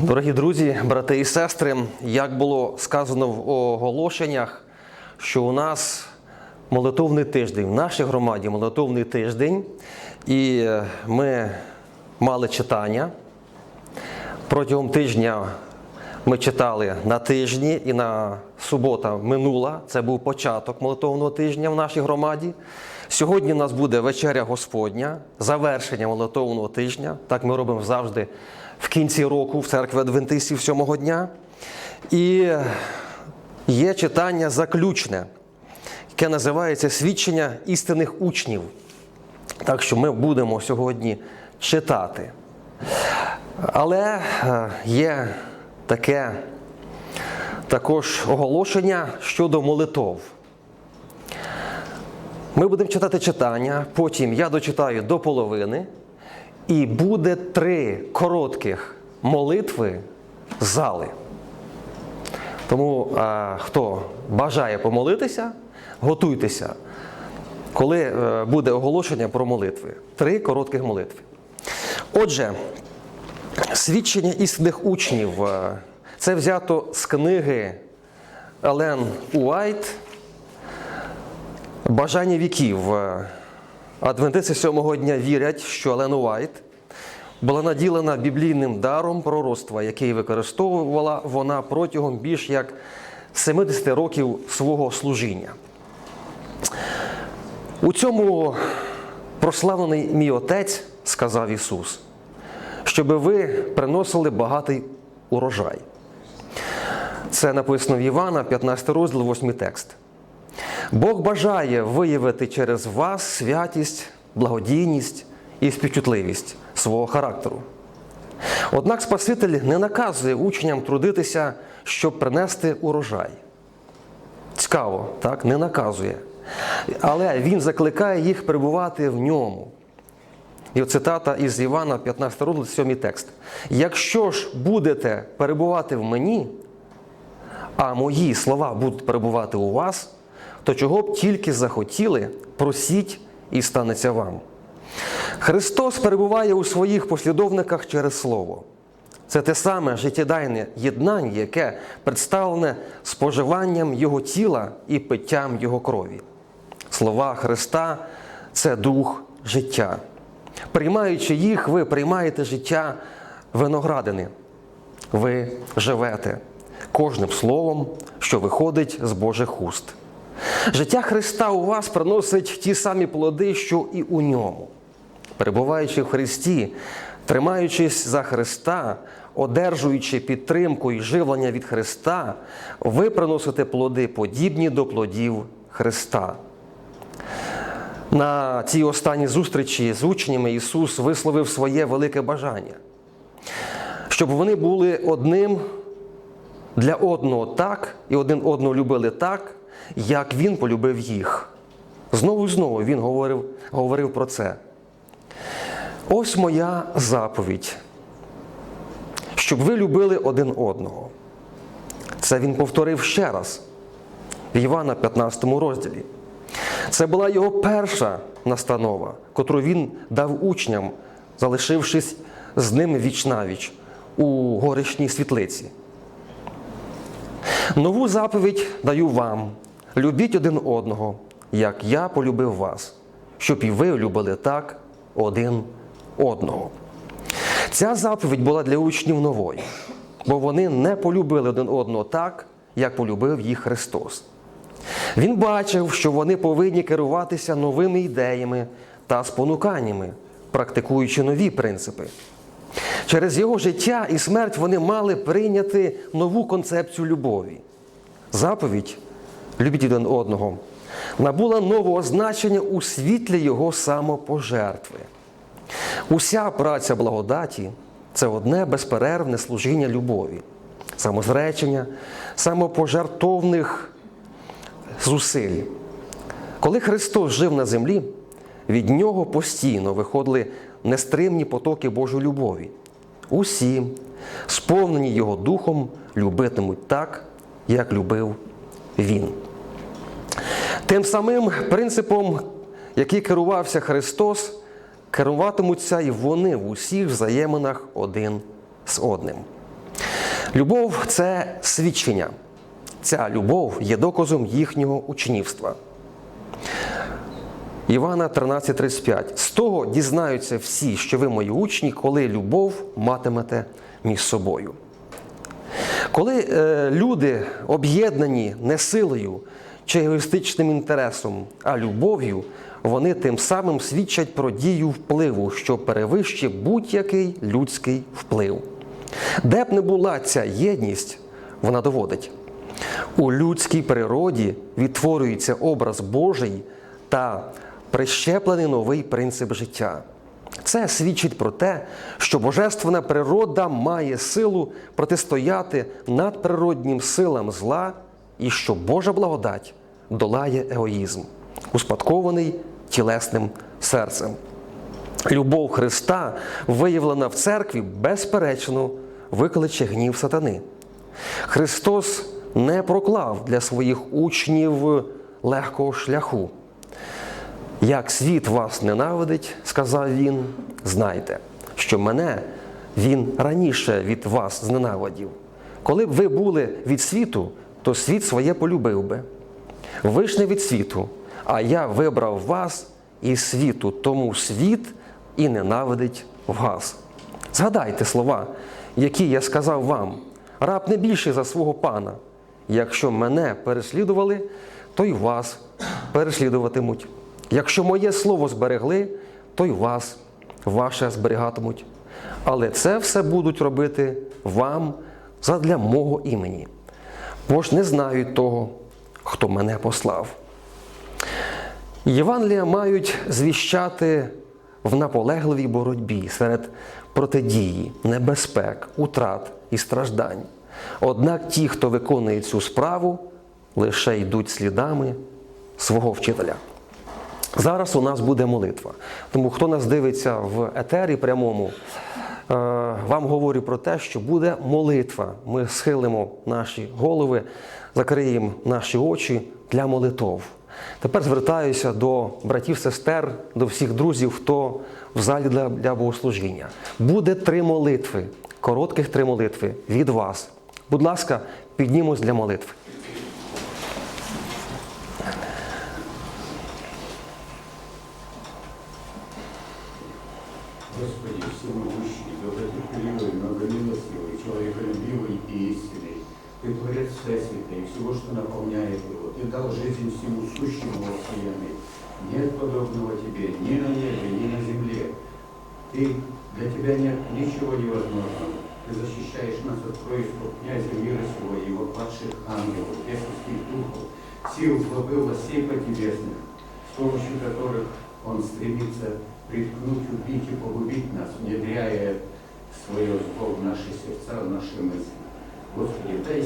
Дорогі друзі, брати і сестри, як було сказано в оголошеннях, що у нас молитовний тиждень, в нашій громаді молитовний тиждень, і е, ми мали читання. Протягом тижня ми читали на тижні і на субота минула. Це був початок молитовного тижня в нашій громаді. Сьогодні у нас буде вечеря Господня, завершення молитовного тижня. Так ми робимо завжди в кінці року в церкві Адвентистів сьомого дня. І є читання заключне, яке називається Свідчення істинних учнів. Так що ми будемо сьогодні читати. Але е, є таке також оголошення щодо молитов. Ми будемо читати читання, потім я дочитаю до половини, і буде три коротких молитви зали. Тому а, хто бажає помолитися, готуйтеся, коли е, буде оголошення про молитви. Три коротких молитви. Отже, свідчення істинних учнів е, це взято з книги Елен Уайт Бажання віків. Адвентисти сьомого дня вірять, що Елен Уайт була наділена біблійним даром пророцтва, який використовувала вона протягом більш як 70 років свого служіння. У цьому прославлений мій отець, сказав Ісус, щоб ви приносили багатий урожай. Це написано в Івана, 15 розділ, 8 текст. Бог бажає виявити через вас святість, благодійність і співчутливість свого характеру. Однак Спаситель не наказує учням трудитися, щоб принести урожай. Цікаво, так? Не наказує. Але Він закликає їх перебувати в ньому. І цитата із Івана, 15 розділ, 7 текст. Якщо ж будете перебувати в мені, а мої слова будуть перебувати у вас, то чого б тільки захотіли, просіть і станеться вам. Христос перебуває у своїх послідовниках через Слово. Це те саме життєдайне єднання, яке представлене споживанням Його тіла і питтям Його крові. Слова Христа це дух життя. Приймаючи їх, ви приймаєте життя виноградини. Ви живете кожним словом, що виходить з Божих уст. Життя Христа у вас приносить ті самі плоди, що і у ньому. Перебуваючи в Христі, тримаючись за Христа, одержуючи підтримку і живлення від Христа, ви приносите плоди, подібні до плодів Христа. На цій останній зустрічі з учнями Ісус висловив своє велике бажання, щоб вони були одним для одного так і один одного любили так, як Він полюбив їх. Знову і знову Він говорив, говорив про це. Ось моя заповідь, щоб ви любили один одного. Це він повторив ще раз в Івана 15 розділі. Це була його перша настанова, котру він дав учням, залишившись з ними віч навіч у горішній світлиці. Нову заповідь даю вам: любіть один одного, як я полюбив вас, щоб і ви любили так один одного. Ця заповідь була для учнів новою, бо вони не полюбили один одного так, як полюбив їх Христос. Він бачив, що вони повинні керуватися новими ідеями та спонуканнями, практикуючи нові принципи. Через його життя і смерть вони мали прийняти нову концепцію любові. Заповідь любіть один одного набула нового значення у світлі його самопожертви. Уся праця благодаті це одне безперервне служіння любові, самозречення, самопожертовних зусиль. Коли Христос жив на землі, від нього постійно виходили нестримні потоки Божої любові. Усі, сповнені Його Духом, любитимуть так, як любив Він. Тим самим принципом, який керувався Христос, керуватимуться і вони в усіх взаєминах один з одним. Любов це свідчення. Ця любов є доказом їхнього учнівства. Івана 13:35. З того дізнаються всі, що ви мої учні, коли любов матимете між собою. Коли е, люди об'єднані не силою чи егоїстичним інтересом, а любов'ю, вони тим самим свідчать про дію впливу, що перевищує будь-який людський вплив. Де б не була ця єдність, вона доводить. У людській природі відтворюється образ Божий та прищеплений новий принцип життя. Це свідчить про те, що божественна природа має силу протистояти надприроднім силам зла і що Божа благодать долає егоїзм, успадкований тілесним серцем. Любов Христа, виявлена в церкві, безперечно, викличе гнів сатани. Христос не проклав для своїх учнів легкого шляху. Як світ вас ненавидить, сказав він, знайте, що мене він раніше від вас зненавидів. Коли б ви були від світу, то світ своє полюбив би. Ви ж не від світу, а я вибрав вас із світу, тому світ і ненавидить вас. Згадайте слова, які я сказав вам, раб не більший за свого пана. Якщо мене переслідували, то й вас переслідуватимуть. Якщо моє слово зберегли, то й вас ваше зберігатимуть. Але це все будуть робити вам задля мого імені. Бо ж не знають того, хто мене послав. Євангелія мають звіщати в наполегливій боротьбі серед протидії, небезпек, утрат і страждань. Однак ті, хто виконує цю справу, лише йдуть слідами свого вчителя. Зараз у нас буде молитва. Тому хто нас дивиться в етері прямому, е, вам говорю про те, що буде молитва. Ми схилимо наші голови, закриємо наші очі для молитов. Тепер звертаюся до братів, сестер, до всіх друзів, хто в залі для, для богослужіння. Буде три молитви, коротких три молитви від вас. Будь ласка, піднімось для молитви.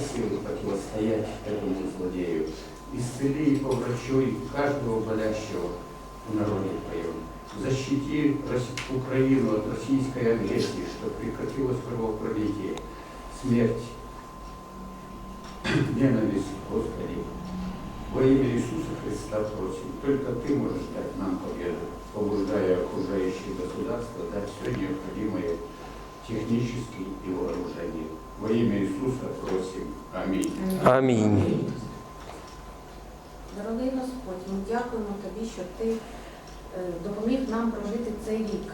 Силы противостоять этому злодею. Исцели и поврачуй каждого болящего в народе Твоем. Защити Украину от российской агрессии, чтобы прекратилось кровопролитие, смерть, ненависть, Господи. Во имя Иисуса Христа просим, только Ты можешь дать нам победу, побуждая окружающие государства дать все необходимое технически и вооружение. Во имя Иисуса просим. Аминь. Амінь. Дорогий Господь, ми дякуємо Тобі, що Ти е, допоміг нам прожити цей рік.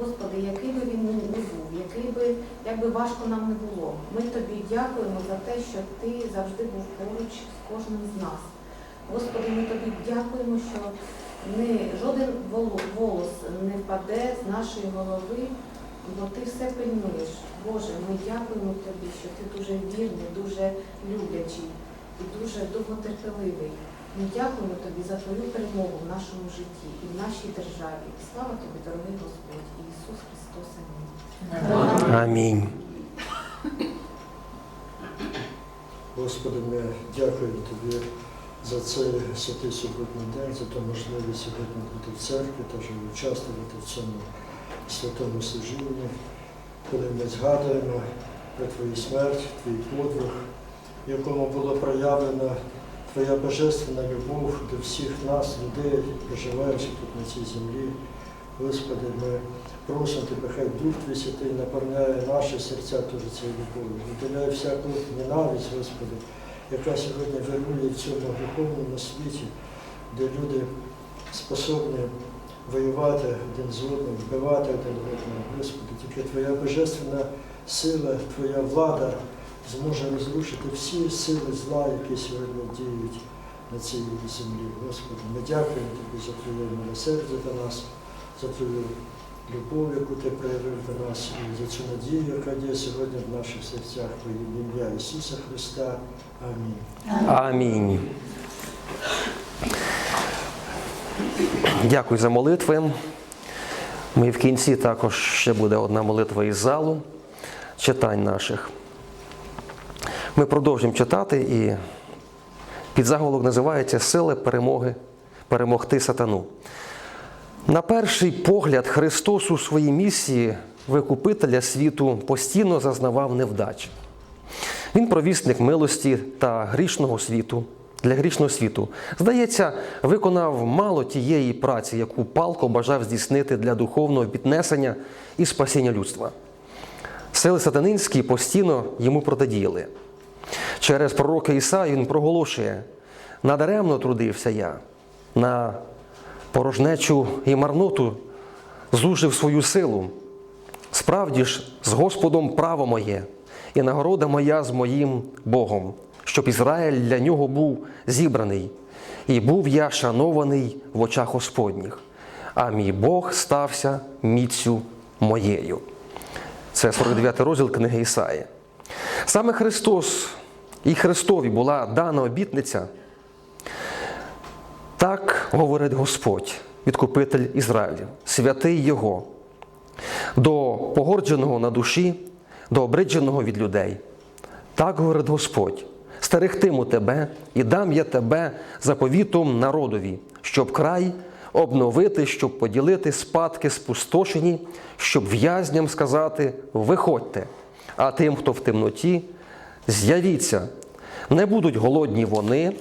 Господи, який би він не був, який би, як би важко нам не було. Ми тобі дякуємо за те, що ти завжди був поруч з кожним з нас. Господи, ми тобі дякуємо, що не, жоден волос не впаде з нашої голови, бо ти все пильнуєш. Боже, ми дякуємо тобі, що ти дуже вірний, дуже люблячий і дуже довготерпеливий. Ми дякуємо тобі за твою перемогу в нашому житті і в нашій державі. Слава тобі, дорогий Господь, і Ісус Христос. Амінь. Амінь. Господи, ми дякуємо Тобі за цей святий суботній день, за ту можливість сьогодні бути в церкві та вже участвувати в цьому святому служінні, коли ми згадуємо про Твою смерть, Твій подвиг, в якому було проявлено Твоя божественна любов до всіх нас, людей, проживаючих тут на цій землі. Господи, ми Просимо тебе, хай Дух Твій Святий наповняє наші серця теж цією любов'ю. Виділяє всяку ненависть, Господи, яка сьогодні вирує в цьому гріховному світі, де люди способні воювати один з одним, вбивати один одного. Господи, тільки Твоя божественна сила, Твоя влада зможе розрушити всі сили зла, які сьогодні діють на цій землі. Господи, ми дякуємо Тобі за Твоє милосердя до нас, за Твою любов, яку Ти проявив до нас, і за цю надію, яка є сьогодні в наших серцях, во ім'я Ісуса Христа. Амінь. Амінь. Дякую за молитви. Ми в кінці також ще буде одна молитва із залу читань наших. Ми продовжимо читати і під заголовок називається Сили перемоги перемогти сатану. На перший погляд, Христос у своїй місії викупителя світу постійно зазнавав невдач. Він провісник милості та грішного світу для грішного світу. Здається, виконав мало тієї праці, яку палко бажав здійснити для духовного піднесення і спасіння людства. Сили сатанинські постійно йому протидіяли. Через пророка Ісаю він проголошує: надаремно трудився я, на порожнечу і марноту зужив свою силу. Справді ж, з Господом право моє, і нагорода моя з моїм Богом, щоб Ізраїль для нього був зібраний, і був я шанований в очах Господніх, а мій Бог стався міцю моєю. Це 49 розділ книги Ісаї. Саме Христос і Христові була дана обітниця. Так говорить Господь, відкупитель Ізраїлів, святий Його, до погордженого на душі, до обридженого від людей. Так говорить Господь: стерегтиму тебе і дам я тебе заповітом народові, щоб край обновити, щоб поділити спадки спустошені, щоб в'язням сказати: виходьте, а тим, хто в темноті, з'явіться. Не будуть голодні вони,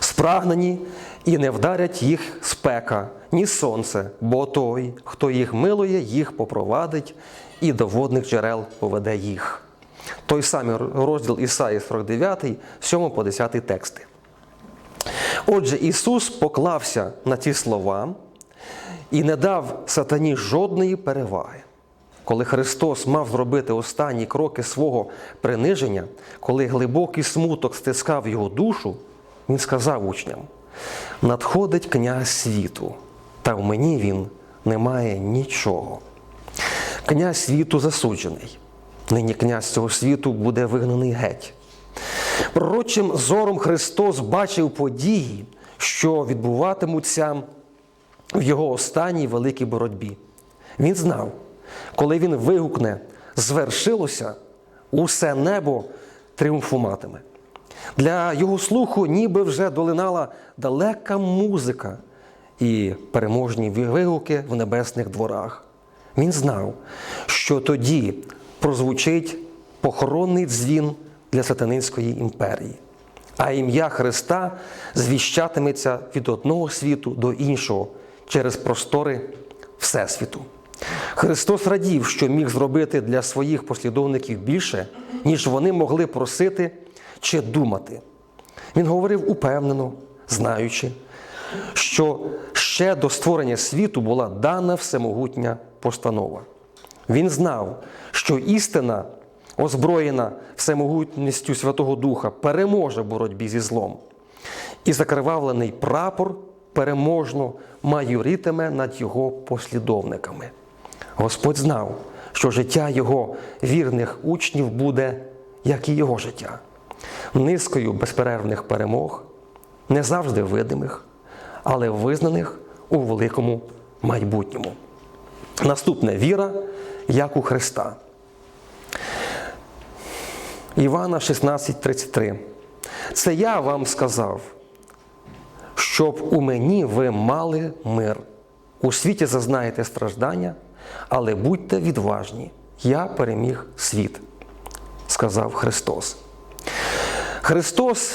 спрагнені і не вдарять їх спека, ні сонце, бо той, хто їх милує, їх попровадить і до водних джерел поведе їх. Той самий розділ Ісаї 49, 7 по 10 тексти. Отже, Ісус поклався на ці слова і не дав сатані жодної переваги. Коли Христос мав зробити останні кроки свого приниження, коли глибокий смуток стискав його душу, Він сказав учням: надходить князь світу, та в мені він не має нічого. Князь світу засуджений. Нині князь цього світу буде вигнаний геть. Пророчим зором Христос бачив події, що відбуватимуться в його останній великій боротьбі. Він знав, коли він вигукне звершилося, усе небо тріумфуватиме. Для його слуху ніби вже долинала далека музика і переможні вигуки в небесних дворах. Він знав, що тоді прозвучить похоронний дзвін для сатанинської імперії, а ім'я Христа звіщатиметься від одного світу до іншого через простори Всесвіту. Христос радів, що міг зробити для своїх послідовників більше, ніж вони могли просити чи думати. Він говорив упевнено, знаючи, що ще до створення світу була дана всемогутня постанова. Він знав, що істина, озброєна всемогутністю Святого Духа, переможе в боротьбі зі злом. І закривавлений прапор переможно майоритиме над його послідовниками. Господь знав, що життя його вірних учнів буде, як і його життя, низкою безперервних перемог, не завжди видимих, але визнаних у великому майбутньому. Наступне віра, як у Христа. Івана 16:33. Це я вам сказав, щоб у мені ви мали мир. У світі зазнаєте страждання, але будьте відважні. Я переміг світ, сказав Христос. Христос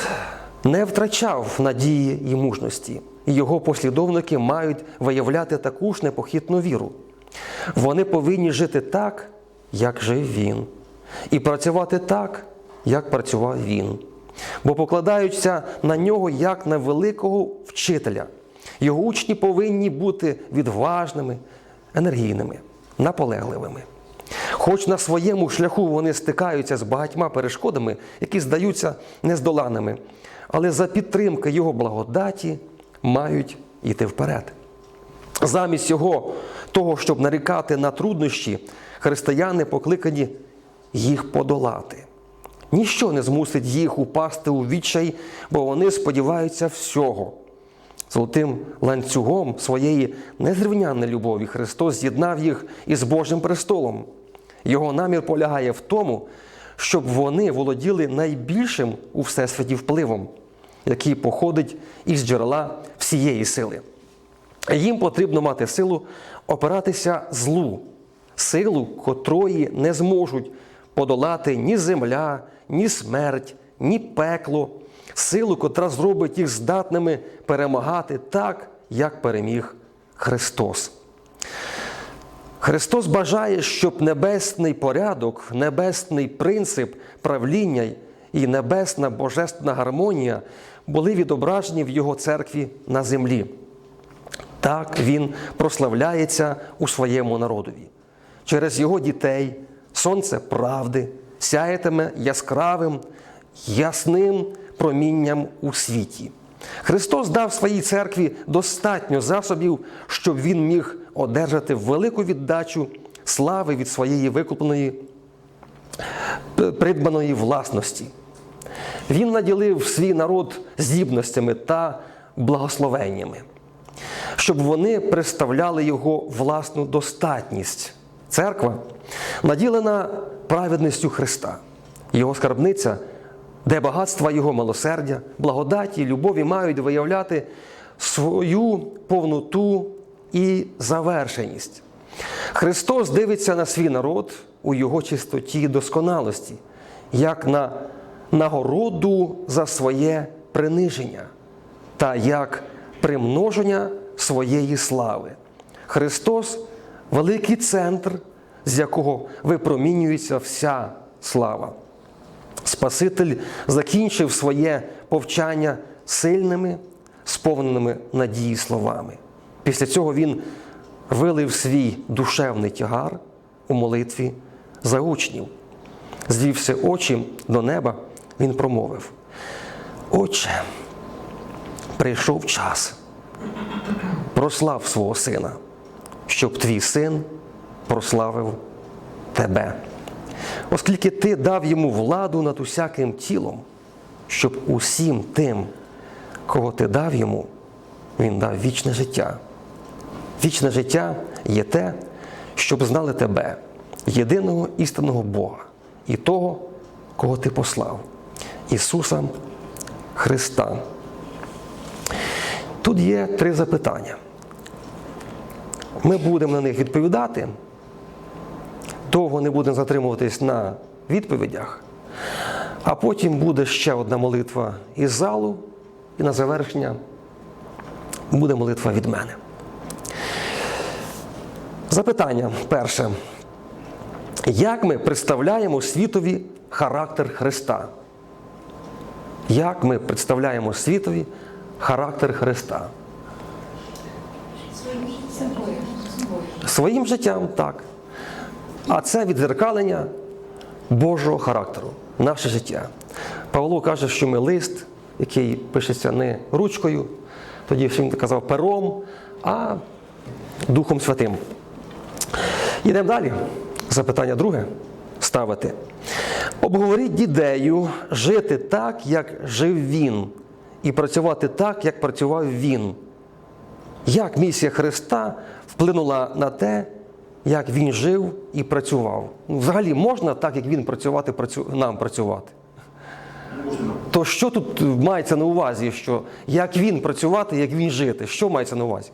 не втрачав надії і мужності, його послідовники мають виявляти таку ж непохитну віру. Вони повинні жити так, як жив він, і працювати так, як працював він. Бо покладаються на нього як на великого вчителя. Його учні повинні бути відважними, енергійними, наполегливими. Хоч на своєму шляху вони стикаються з багатьма перешкодами, які здаються нездоланими, але за підтримки Його благодаті мають йти вперед. Замість його, того, щоб нарікати на труднощі, християни покликані їх подолати. Ніщо не змусить їх упасти у відчай, бо вони сподіваються всього. Золотим ланцюгом своєї незрівнянної любові Христос з'єднав їх із Божим престолом. Його намір полягає в тому, щоб вони володіли найбільшим у всесвіті впливом, який походить із джерела всієї сили. Їм потрібно мати силу опиратися злу, силу, котрої не зможуть подолати ні земля, ні смерть, ні пекло, силу, котра зробить їх здатними перемагати так, як переміг Христос. Христос бажає, щоб небесний порядок, небесний принцип правління і небесна божественна гармонія були відображені в Його церкві на землі. Так він прославляється у своєму народові. Через його дітей сонце правди сяятиме яскравим, ясним промінням у світі. Христос дав своїй церкві достатньо засобів, щоб він міг одержати велику віддачу слави від своєї викупленої придбаної власності. Він наділив свій народ здібностями та благословеннями щоб вони представляли його власну достатність. Церква наділена праведністю Христа, його скарбниця, де багатства Його милосердя, благодаті, любові мають виявляти свою повноту і завершеність. Христос дивиться на свій народ у його чистоті і досконалості, як на нагороду за своє приниження та як примноження своєї слави. Христос великий центр, з якого випромінюється вся слава. Спаситель закінчив своє повчання сильними, сповненими надії словами. Після цього він вилив свій душевний тягар у молитві за учнів. Звівся очі до неба, він промовив: Отче, прийшов час. Прослав свого сина, щоб твій син прославив тебе. Оскільки ти дав йому владу над усяким тілом, щоб усім тим, кого ти дав йому, він дав вічне життя. Вічне життя є те, щоб знали тебе, єдиного істинного Бога і того, кого ти послав, Ісуса Христа. Тут є три запитання. Ми будемо на них відповідати. Довго не будемо затримуватись на відповідях, а потім буде ще одна молитва із залу, і на завершення буде молитва від мене. Запитання перше. Як ми представляємо світові характер Христа? Як ми представляємо світові характер Христа? Своїм життям, так. А це відзеркалення Божого характеру, наше життя. Павло каже, що ми лист, який пишеться не ручкою, тоді він казав пером, а Духом Святим. Йдемо далі. Запитання друге ставити. Обговоріть ідею жити так, як жив він, і працювати так, як працював він. Як місія Христа вплинула на те, як він жив і працював? Ну, взагалі можна так, як він працювати, працю... нам працювати? То що тут мається на увазі, що як він працювати, як він жити? Що мається на увазі?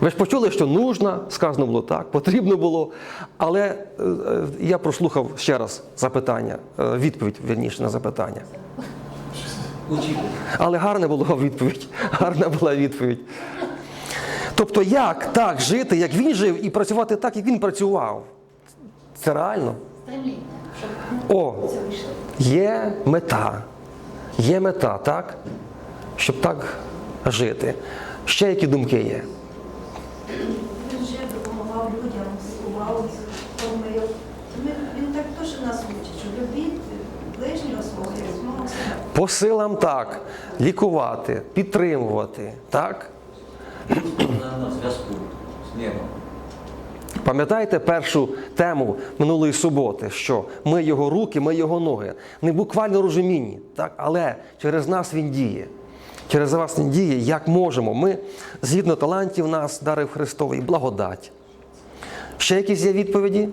Ви ж почули, що нужно, сказано було так, потрібно було. Але е, е, я прослухав ще раз запитання, е, відповідь вірніше на запитання. Але гарна була відповідь. Гарна була відповідь. Тобто, як так жити, як він жив, і працювати так, як він працював? Це реально? О, є мета. Є мета, так? Щоб так жити. Ще які думки є? Він вже допомагав людям, лікував, кормив. Він так теж нас учить, що любіть ближнього свого як самого себе. По силам так. Лікувати, підтримувати, так? на, зв'язку з небом. Пам'ятаєте першу тему минулої суботи, що ми його руки, ми його ноги. Не буквально розумінні, так? але через нас він діє. Через вас він діє, як можемо. Ми, згідно талантів, нас дарив Христовий благодать. Ще якісь є відповіді?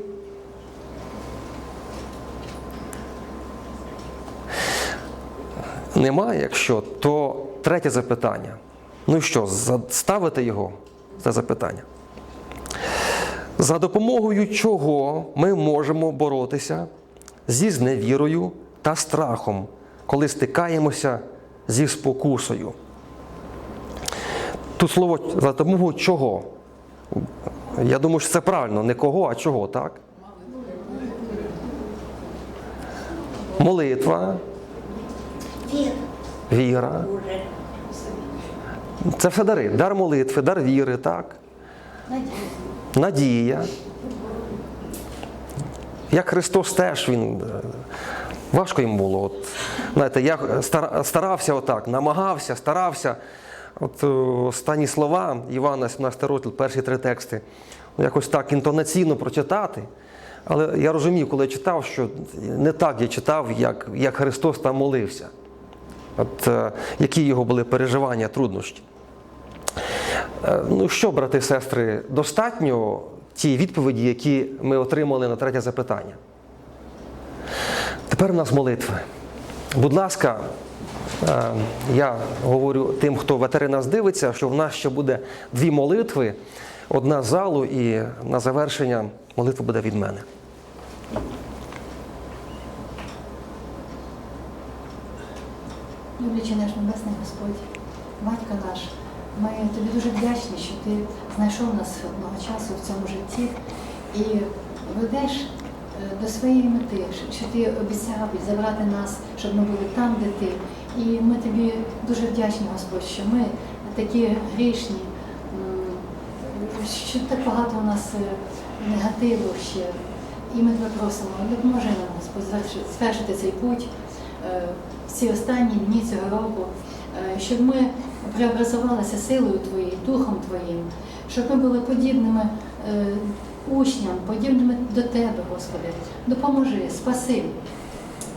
Немає, якщо, то третє запитання. Ну що, ставите його? Це запитання. За допомогою чого ми можемо боротися зі зневірою та страхом, коли стикаємося зі спокусою. Тут слово за допомогою чого? Я думаю, що це правильно, не кого, а чого, так? Молитва. Віра. Це все дари. Дар молитви, дар віри, так? Надія. Як Христос теж він важко йому було. От, знаєте, я старався отак, намагався, старався. От е, останні слова Івана, 17 розділ, перші три тексти, якось так інтонаційно прочитати. Але я розумів, коли я читав, що не так я читав, як, як Христос там молився. От, е, які його були переживання, труднощі. Е, Ну що, брати і сестри, достатньо ті відповіді, які ми отримали на третє запитання. Тепер у нас молитви. Будь ласка, е, я говорю тим, хто ветери нас дивиться, що в нас ще буде дві молитви, одна з залу, і на завершення молитва буде від мене. Люблячий наш Небесний Господь, Батько наш, ми тобі дуже вдячні, що ти знайшов нас одного часу в цьому житті і ведеш е, до своєї мети, що- що ти обіцяв забрати нас, щоб ми були там, де ти. І ми тобі дуже вдячні, Господь, що ми такі грішні, що так багато у нас е, негативу ще. І ми тебе просимо, допоможи нам, Господь, звершити цей путь е, в ці останні дні цього року, е, щоб ми преобразувалися силою Твоєю, Духом Твоїм, щоб ми були подібними е, учням, подібними до Тебе, Господи. Допоможи, спаси,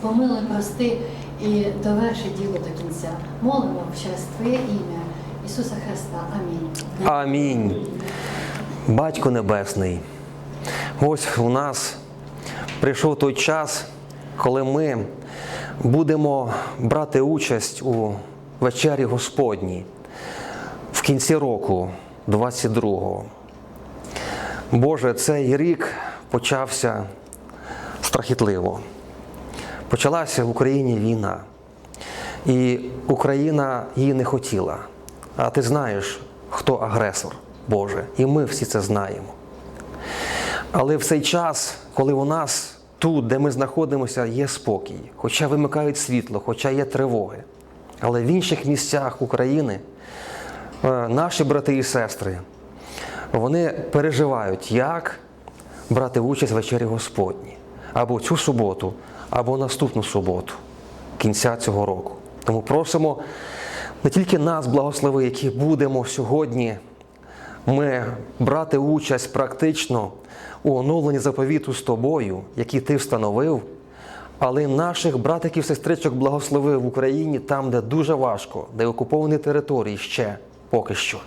помилуй, прости і доверши діло до кінця. Молимо через Твоє ім'я Ісуса Христа. Амінь. Амінь. Батько Небесний, ось у нас прийшов той час, коли ми будемо брати участь у вечері Господній в кінці року 22-го. Боже, цей рік почався страхітливо. Почалася в Україні війна. І Україна її не хотіла. А ти знаєш, хто агресор Боже, і ми всі це знаємо. Але в цей час, коли у нас тут, де ми знаходимося, є спокій, хоча вимикають світло, хоча є тривоги. Але в інших місцях України е, наші брати і сестри, вони переживають, як брати участь в вечері Господній або цю суботу, або наступну суботу кінця цього року. Тому просимо не тільки нас, благослови, які будемо сьогодні ми брати участь практично у оновленні заповіту з тобою, який ти встановив, але наших братиків, сестричок благослови в Україні там, де дуже важко, де окуповані території ще поки що.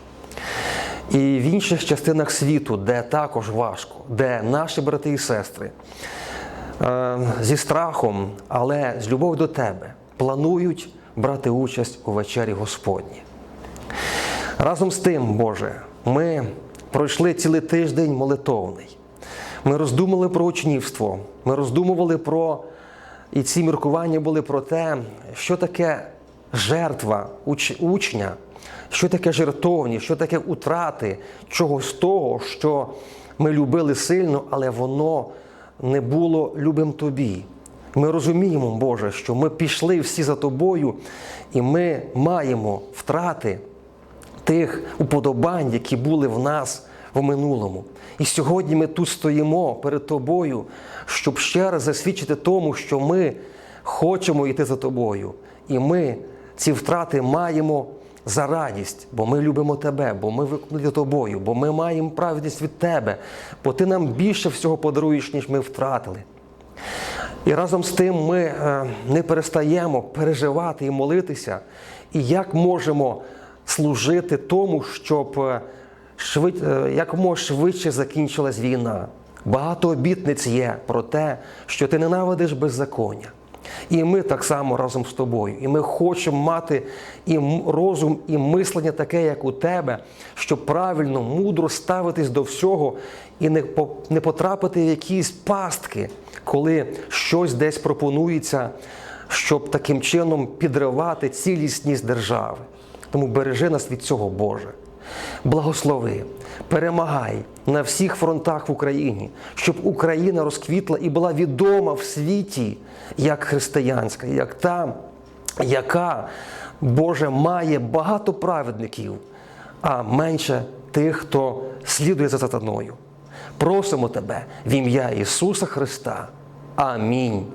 І в інших частинах світу, де також важко, де наші брати і сестри е, зі страхом, але з любов'ю до тебе планують брати участь у вечері Господній. Разом з тим, Боже, ми пройшли цілий тиждень молитовний. Ми роздумали про учнівство, ми роздумували про, і ці міркування були про те, що таке жертва уч- учня, що таке жертовність, що таке утрати чогось того, що ми любили сильно, але воно не було любим тобі. Ми розуміємо, Боже, що ми пішли всі за тобою, і ми маємо втрати тих уподобань, які були в нас в минулому. І сьогодні ми тут стоїмо перед тобою, щоб ще раз засвідчити тому, що ми хочемо йти за тобою. І ми ці втрати маємо за радість, бо ми любимо тебе, бо ми виконали тобою, бо ми маємо праведність від тебе, бо ти нам більше всього подаруєш, ніж ми втратили. І разом з тим ми е, не перестаємо переживати і молитися, і як можемо служити тому, щоб е, швид, е, якомога швидше закінчилась війна. Багато обітниць є про те, що ти ненавидиш беззаконня. І ми так само разом з тобою. І ми хочемо мати і розум, і мислення таке, як у тебе, щоб правильно, мудро ставитись до всього і не, не потрапити в якісь пастки, коли щось десь пропонується, щоб таким чином підривати цілісність держави. Тому бережи нас від цього, Боже. Благослови, перемагай на всіх фронтах в Україні, щоб Україна розквітла і була відома в світі як християнська, як та, яка, Боже, має багато праведників, а менше тих, хто слідує за сатаною. Просимо Тебе в ім'я Ісуса Христа. Амінь.